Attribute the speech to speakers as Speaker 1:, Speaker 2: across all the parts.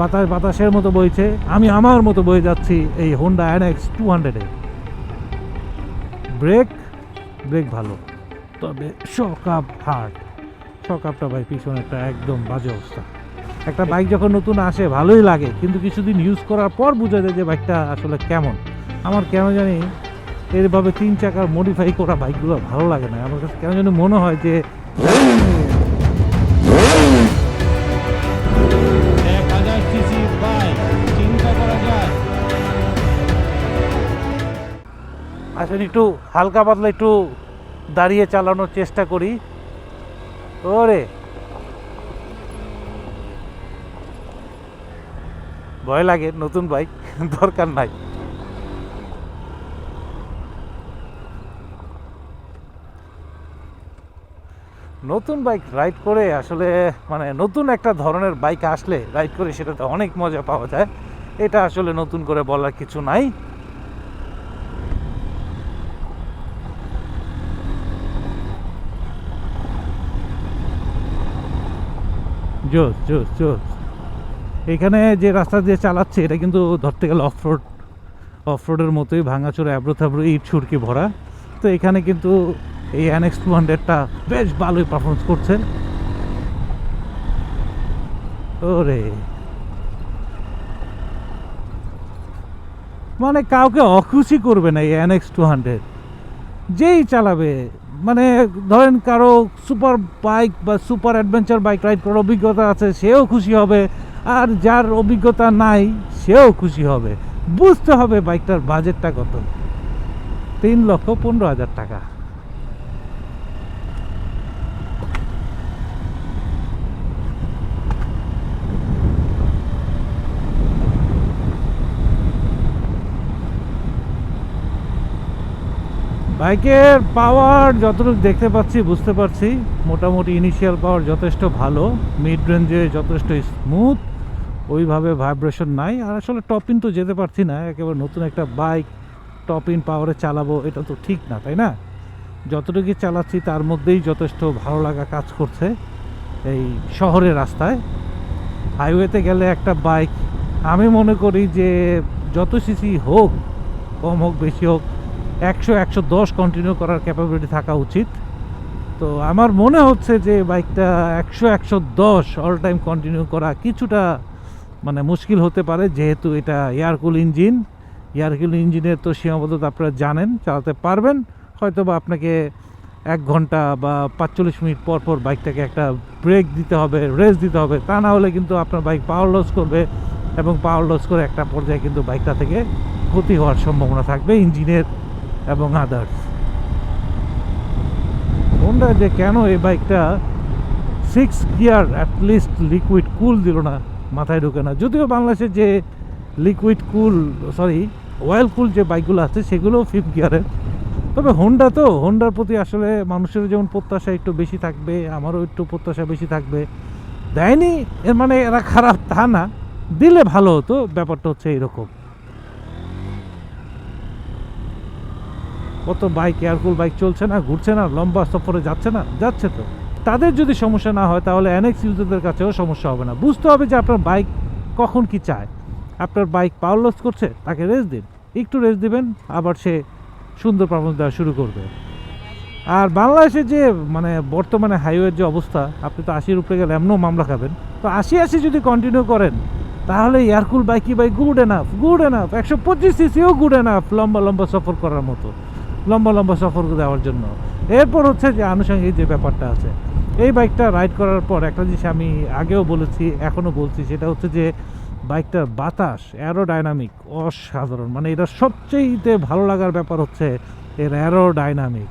Speaker 1: বাতাস বাতাসের মতো বইছে। আমি আমার মতো বয়ে যাচ্ছি এই হোন্ডা এনএক্স টু হান্ড্রেডে ব্রেক ব্রেক ভালো। তবে শক আপ হার্ড শক আপটা ভাই পিছনেরটা একদম বাজে অবস্থা। একটা বাইক যখন নতুন আসে, ভালোই লাগে। কিন্তু কিছুদিন ইউজ করার পর বোঝা যায় যে বাইকটা আসলে কেমন। আমার কেন জানি এরভাবে তিন চাকার মডিফাই করা বাইকগুলো ভালো লাগে না। আমার কাছে কেন জানি মনে হয় যে একটু হালকা পাতলা একটু দাঁড়িয়ে চালানোর চেষ্টা করি। ওরে। ভয় লাগে, নতুন বাইক দরকার নাই। নতুন বাইক রাইড করে আসলে মানে নতুন একটা ধরনের বাইক আসলে রাইড করে সেটাতে অনেক মজা পাওয়া যায়। এটা আসলে নতুন করে বলার কিছু নাই। জোস জোস জোস। এখানে যে রাস্তা দিয়ে চালাচ্ছে, এটা কিন্তু ধরতে গেলে অফ রোড অফ রোডের মতোই ভাঙাচোরা অ্যাব্রো থ্যাব্রো ইট ছুটকি ভরা। তো এখানে কিন্তু এই এনএক্স টু হান্ড্রেডটা বেশ ভালোই পারফরমেন্স করছে। ওরে। মানে কাউকে অখুশি করবে না এই এনএক্স টু হান্ড্রেড যেই চালাবে মানে ধরেন কারও সুপার বাইক বা সুপার অ্যাডভেঞ্চার বাইক রাইড করার অভিজ্ঞতা আছে, সেও খুশি হবে। আর যার অভিজ্ঞতা নাই, সেও খুশি হবে। বুঝতে হবে বাইকটার বাজেটটা কত। তিন লক্ষ পনেরো হাজার টাকা। বাইকের পাওয়ার যতটুকু দেখতে পাচ্ছি, বুঝতে পারছি, মোটামুটি ইনিশিয়াল পাওয়ার যথেষ্ট ভালো মিড রেঞ্জে যথেষ্ট স্মুথ ওইভাবে ভাইব্রেশন নাই, আর আসলে টপ ইন তো যেতে পারছি না, একেবারে নতুন একটা বাইক টপ ইন পাওয়ারে চালাবো, এটা তো ঠিক না, তাই না? যতটুকু চালাচ্ছি, তার মধ্যেই যথেষ্ট ভালো লাগা কাজ করছে এই শহরের রাস্তায়। হাইওয়েতে গেলে একটা বাইক আমি মনে করি যে যত সিসি হোক, কম হোক, বেশি হোক একশো একশো দশ কন্টিনিউ করার ক্যাপাবিলিটি থাকা উচিত। তো আমার মনে হচ্ছে যে বাইকটা একশো একশো দশ অল টাইম কন্টিনিউ করা কিছুটা মানে মুশকিল হতে পারে, যেহেতু এটা এয়ারকুল ইঞ্জিন এয়ারকুল ইঞ্জিনের তো সীমাবদ্ধতা আপনারা জানেন, চালাতে পারবেন। হয়তো বা আপনাকে এক ঘণ্টা বা পাঁচচল্লিশ মিনিট পর পর বাইকটাকে একটা ব্রেক দিতে হবে রেস্ট দিতে হবে, তা না হলে কিন্তু আপনার বাইক পাওয়ার লস করবে এবং পাওয়ার লস করে একটা পর্যায়ে কিন্তু বাইকটা থেকে ক্ষতি হওয়ার সম্ভাবনা থাকবে। ইঞ্জিনের এবং আদার্স হোন্ডা যে কেন এই বাইকটা six gear at least liquid cool দিল না, মাথায় ঢোকে না। যদিও বাংলাদেশে যে liquid cool sorry oil cool যে বাইকগুলো আছে সেগুলো ফিফথ গিয়ারের তবে হোন্ডা তো হোন্ডার প্রতি আসলে মানুষের যেমন প্রত্যাশা একটু বেশি থাকবে, আমারও একটু প্রত্যাশা বেশি থাকবে। দেয়নি, এর মানে এরা খারাপ তা না, দিলে ভালো হতো, ব্যাপারটা হচ্ছে এরকম। কত বাইক এয়ারকুল বাইক চলছে না, ঘুরছে না, লম্বা সফরে যাচ্ছে না, যাচ্ছে তো। তাদের যদি সমস্যা না হয়, তাহলে এনএক্স ইউজারদের কাছেও সমস্যা হবে না। বুঝতে হবে যে আপনার বাইক কখন কি চায়। আপনার বাইক পাওয়ার লস করছে, তাকে রেস্ট দিন। একটু রেস্ট দিবেন, আবার সে সুন্দর পারফরমেন্স দেওয়া শুরু করবে। আর বাংলাদেশে যে মানে বর্তমানে হাইওয়ের যে অবস্থা, আপনি তো আশির উপরে গেলে এমনও মামলা খাবেন। তো আশি আশি যদি কন্টিনিউ করেন, তাহলে air cool বাইকি bike good enough good enough একশো পঁচিশ সিসিও গুড এনাফ লম্বা লম্বা সফর করার মতো। লম্বা লম্বা সফর দেওয়ার জন্য। এরপর হচ্ছে যে আনুষঙ্গিক যে ব্যাপারটা আছে, এই বাইকটা রাইড করার পর একটা জিনিস আমি আগেও বলেছি, এখনও বলছি, সেটা হচ্ছে যে বাইকটার বাতাস অ্যারোডাইনামিক অসাধারণ। মানে এটা সবচেয়েতে ভালো লাগার ব্যাপার হচ্ছে এর অ্যারোডাইনামিক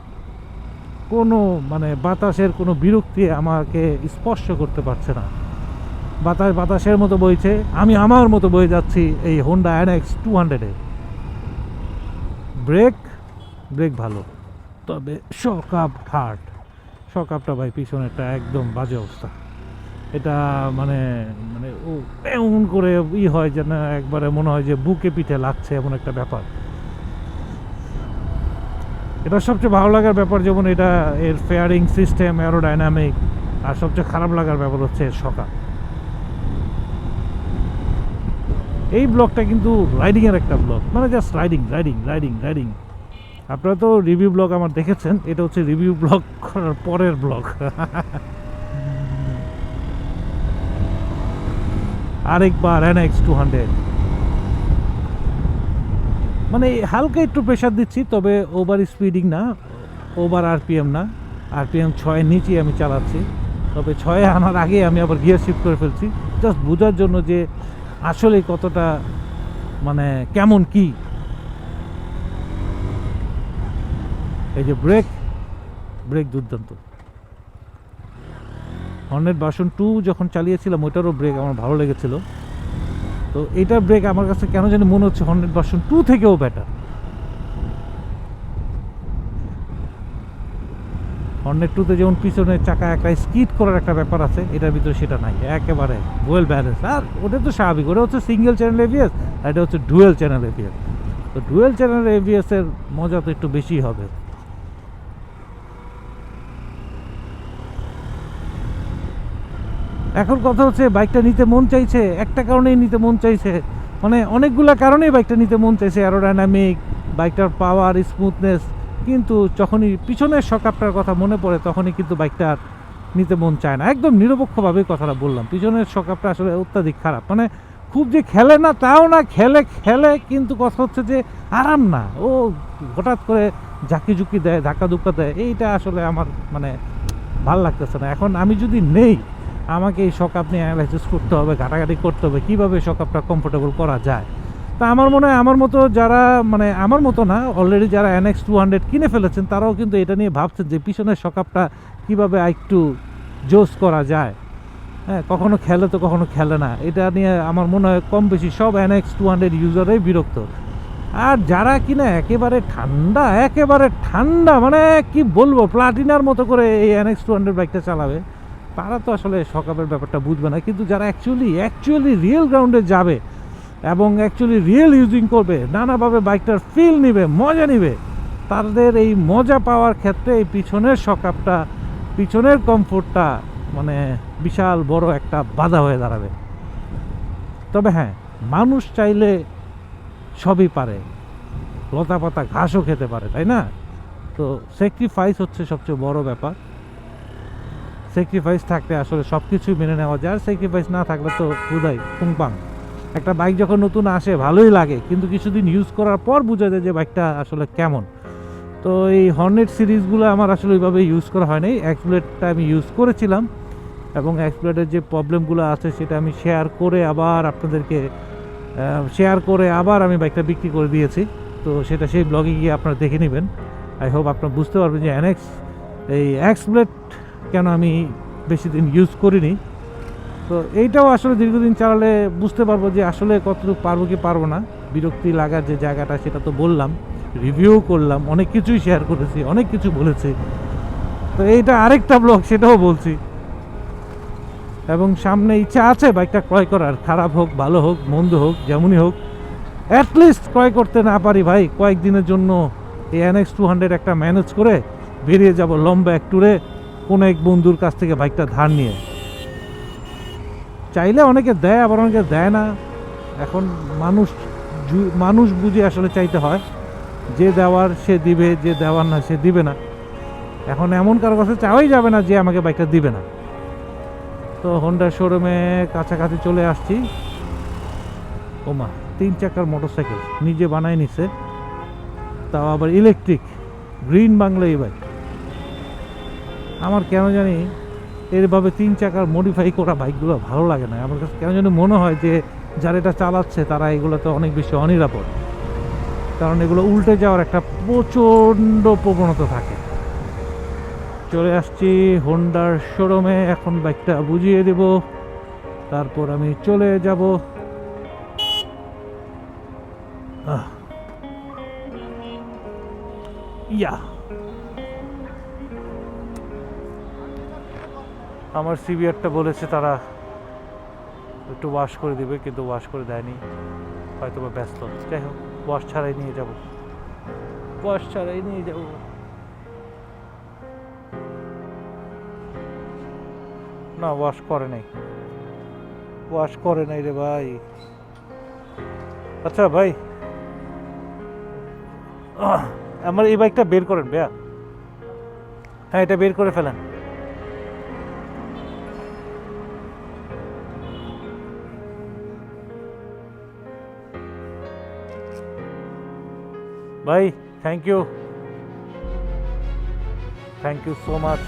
Speaker 1: কোনো মানে বাতাসের কোনো বিরক্তি আমাকে স্পর্শ করতে পারছে না। বাতাস, বাতাসের মতো বইছে, আমি আমার মতো বয়ে যাচ্ছি এই হোন্ডা এনএক্স টু হান্ড্রেডে ব্রেক ব্রেক ভালো। তবে শক আপ হার্ড শক আপটা ভাই পিছনেরটা একদম বাজে অবস্থা। এটা মানে মানে ও এমন করে ই হয় যেন একবারে মনে হয় যে বুকে পিঠে লাগছে এমন একটা ব্যাপার। এটা সবচেয়ে ভালো লাগার ব্যাপার যেমন এটা এর ফেয়ারিং সিস্টেম অ্যারোডাইনামিক আর সবচেয়ে খারাপ লাগার ব্যাপার হচ্ছে এর শকা এই ব্লগটা কিন্তু রাইডিংয়ের একটা ব্লগ মানে just riding riding riding riding আপনারা তো রিভিউ ব্লগ আমার দেখেছেন, এটা হচ্ছে রিভিউ ব্লগ করার পরের ব্লগ আরেকবার এনএক্স টু হান্ড্রেড মানে হালকা একটু প্রেশার দিচ্ছি, তবে ওভার স্পিডিং না ওভার আরপিএম না। আরপিএম ছয়ের নিচেই আমি চালাচ্ছি, তবে ছয়ে আনার আগে আমি আবার গিয়ার শিফট করে ফেলছি। জাস্ট বোঝার জন্য যে আসলে কতটা মানে কেমন কি। এই যে ব্রেক ব্রেক দুর্দান্ত। হর্নেট বাসন টু যখন চালিয়েছিলাম, ওইটারও ব্রেক আমার ভালো লেগেছিল। তো এইটার ব্রেক আমার কাছে কেন জানি মনে হচ্ছে হর্নেট ভার্সন টু থেকেও বেটার হর্নেট টুতে যেমন পিছনে চাকা একটা স্কিড করার একটা ব্যাপার আছে, এটার ভিতরে সেটা নাই। একেবারে ওয়েল ব্যালেন্স আর ওটা তো স্বাভাবিক, ওটা হচ্ছে সিঙ্গেল চ্যানেল এভিএস আর এটা হচ্ছে ডুয়েল চ্যানেল এভিএস তো ডুয়েল চ্যানেল এভিএস এর মজা তো একটু বেশি হবে। এখন কথা হচ্ছে বাইকটা নিতে মন চাইছে, একটা কারণেই নিতে মন চাইছে। মানে অনেকগুলো কারণেই বাইকটা নিতে মন চাইছে অ্যারোডাইনামিক বাইকটার পাওয়ার স্মুথনেস কিন্তু যখনই পিছনের সকাপটার কথা মনে পড়ে, তখনই কিন্তু বাইকটা নিতে মন চায় না। একদম নিরপেক্ষভাবেই কথাটা বললাম। পিছনের সকাপটা আসলে অত্যাধিক খারাপ। মানে খুব যে খেলে না, তাও না, খেলে খেলে, কিন্তু কথা হচ্ছে যে আরাম না। ও হঠাৎ করে ঝাঁকি ঝুঁকি দেয় ধাক্কা ধুক্কা দেয়, এইটা আসলে আমার মানে ভালো লাগতেছে না। এখন আমি যদি নেই আমাকে এই শক আপনি অ্যানালাইসিস করতে হবে, ঘাটাঘাটি করতে হবে, কীভাবে শক আপটা কমফোর্টেবল করা যায়? তা আমার মনে হয় আমার মতো যারা মানে আমার মতো না অলরেডি যারা এনএক্স টু হান্ড্রেড কিনে ফেলেছেন, তারাও কিন্তু এটা নিয়ে ভাবছেন যে পিছনের শকআপটা কীভাবে একটু জোস করা যায়। হ্যাঁ কখনো খেলে তো কখনো খেলে না। এটা নিয়ে আমার মনে হয় কম বেশি সব এনএক্স টু হান্ড্রেড ইউজারই বিরক্ত। আর যারা কিনা একেবারে ঠান্ডা একেবারে ঠান্ডা মানে কি বলব প্লাটিনার মতো করে এই এনএক্স টু হান্ড্রেড বাইকটা চালাবে। তারা তো আসলে সকাপের ব্যাপারটা বুঝবে না, কিন্তু যারা অ্যাকচুয়ালি অ্যাকচুয়ালি রিয়েল গ্রাউন্ডে যাবে এবং অ্যাকচুয়ালি রিয়েল ইউজিং করবে, নানাভাবে বাইকটার ফিল নিবে, মজা নিবে, তাদের এই মজা পাওয়ার ক্ষেত্রে এই পিছনের সকাপটা, পিছনের কমফোর্টটা মানে বিশাল বড় একটা বাধা হয়ে দাঁড়াবে। তবে হ্যাঁ মানুষ চাইলে সবই পারে। লতা পাতা ঘাসও খেতে পারে, তাই না? তো স্যাক্রিফাইস হচ্ছে সবচেয়ে বড় ব্যাপার। স্যাক্রিফাইস থাকতে আসলে সব কিছুই মেনে নেওয়া যায়। আর স্যাক্রিফাইস না থাকলে তো হুদাই, পুংপাং। একটা বাইক যখন নতুন আসে, ভালোই লাগে। কিন্তু কিছুদিন ইউজ করার পর বোঝা যায় যে বাইকটা আসলে কেমন। তো এই হর্নেট সিরিজগুলো আমার আসলে ওইভাবে ইউজ করা হয়নি। এক্সপ্লেটটা আমি ইউজ করেছিলাম এবং এক্সপ্লেটের যে প্রবলেমগুলো আছে সেটা আমি শেয়ার করে আবার আপনাদেরকে শেয়ার করে আবার আমি বাইকটা বিক্রি করে দিয়েছি। তো সেটা সেই ব্লগে গিয়ে আপনারা দেখে নেবেন। আই হোপ আপনারা বুঝতে পারবেন যে এনএক্স এই এক্সপ্লেট কেন আমি বেশি দিন ইউজ করিনি। তো এইটাও আসলে দীর্ঘদিন চালালে বুঝতে পারব যে আসলে কতটুকু পারব কি পারব না। বিরক্তি লাগার যে জায়গাটা সেটা তো বললাম রিভিউ করলাম, অনেক কিছুই শেয়ার করেছি, অনেক কিছু বলেছি। তো এইটা আরেকটা ব্লগ সেটাও বলছি। এবং সামনে ইচ্ছা আছে বাইকটা ক্রয় করার, খারাপ হোক, ভালো হোক, মন্দ হোক, যেমনই হোক অ্যাটলিস্ট ক্রয় করতে না পারি ভাই, কয়েকদিনের জন্য এই এনএক্স টু হান্ড্রেড একটা ম্যানেজ করে বেরিয়ে যাব লম্বা এক ট্যুরে কোনো এক বন্ধুর কাছ থেকে বাইকটা ধার নিয়ে। চাইলে অনেকে দেয়, আবার অনেকে দেয় না। এখন মানুষ মানুষ বুঝে আসলে চাইতে হয়, যে দেওয়ার সে দিবে, যে দেওয়ার না সে দিবে না। এখন এমন কারও কাছে চাওয়াই যাবে না যে আমাকে বাইকটা দিবে না। তো হোন্ডা শোরুমে কাছাকাছি চলে আসছি। ওমা, তিন চাকার মোটরসাইকেল নিজে বানায় নিছে। তাও আবার ইলেকট্রিক গ্রিন বাংলা এই বাইক আমার কেন জানি এরভাবে তিন চাকার মডিফাই করা বাইকগুলো ভালো লাগে না। আমার কাছে কেন জানি মনে হয় যে, যারা এটা চালাচ্ছে, তারা এগুলোতে অনেক বেশি অনিরাপদ। কারণ এগুলো উল্টে যাওয়ার একটা প্রচণ্ড প্রবণতা থাকে। চলে আসছি হোন্ডার শোরুমে এখন বাইকটা বুঝিয়ে দেব। তারপর আমি চলে যাব। ইয়া। আমার সিবিআরটা বলেছে তারা একটু ওয়াশ করে দিবে, কিন্তু ওয়াশ করে দেয়নি। হয়তো বা ব্যস্ত। যাই হোক ওয়াশ ছাড়াই নিয়ে যাব। ওয়াশ ছাড়াই নিয়ে যাব। না ওয়াশ করে নাই। ওয়াশ করে নাই রে ভাই। আচ্ছা ভাই আমার এই বাইকটা বের করেন ভাইয়া। হ্যাঁ এটা বের করে ফেলেন। Bye. Thank you. Thank you so much.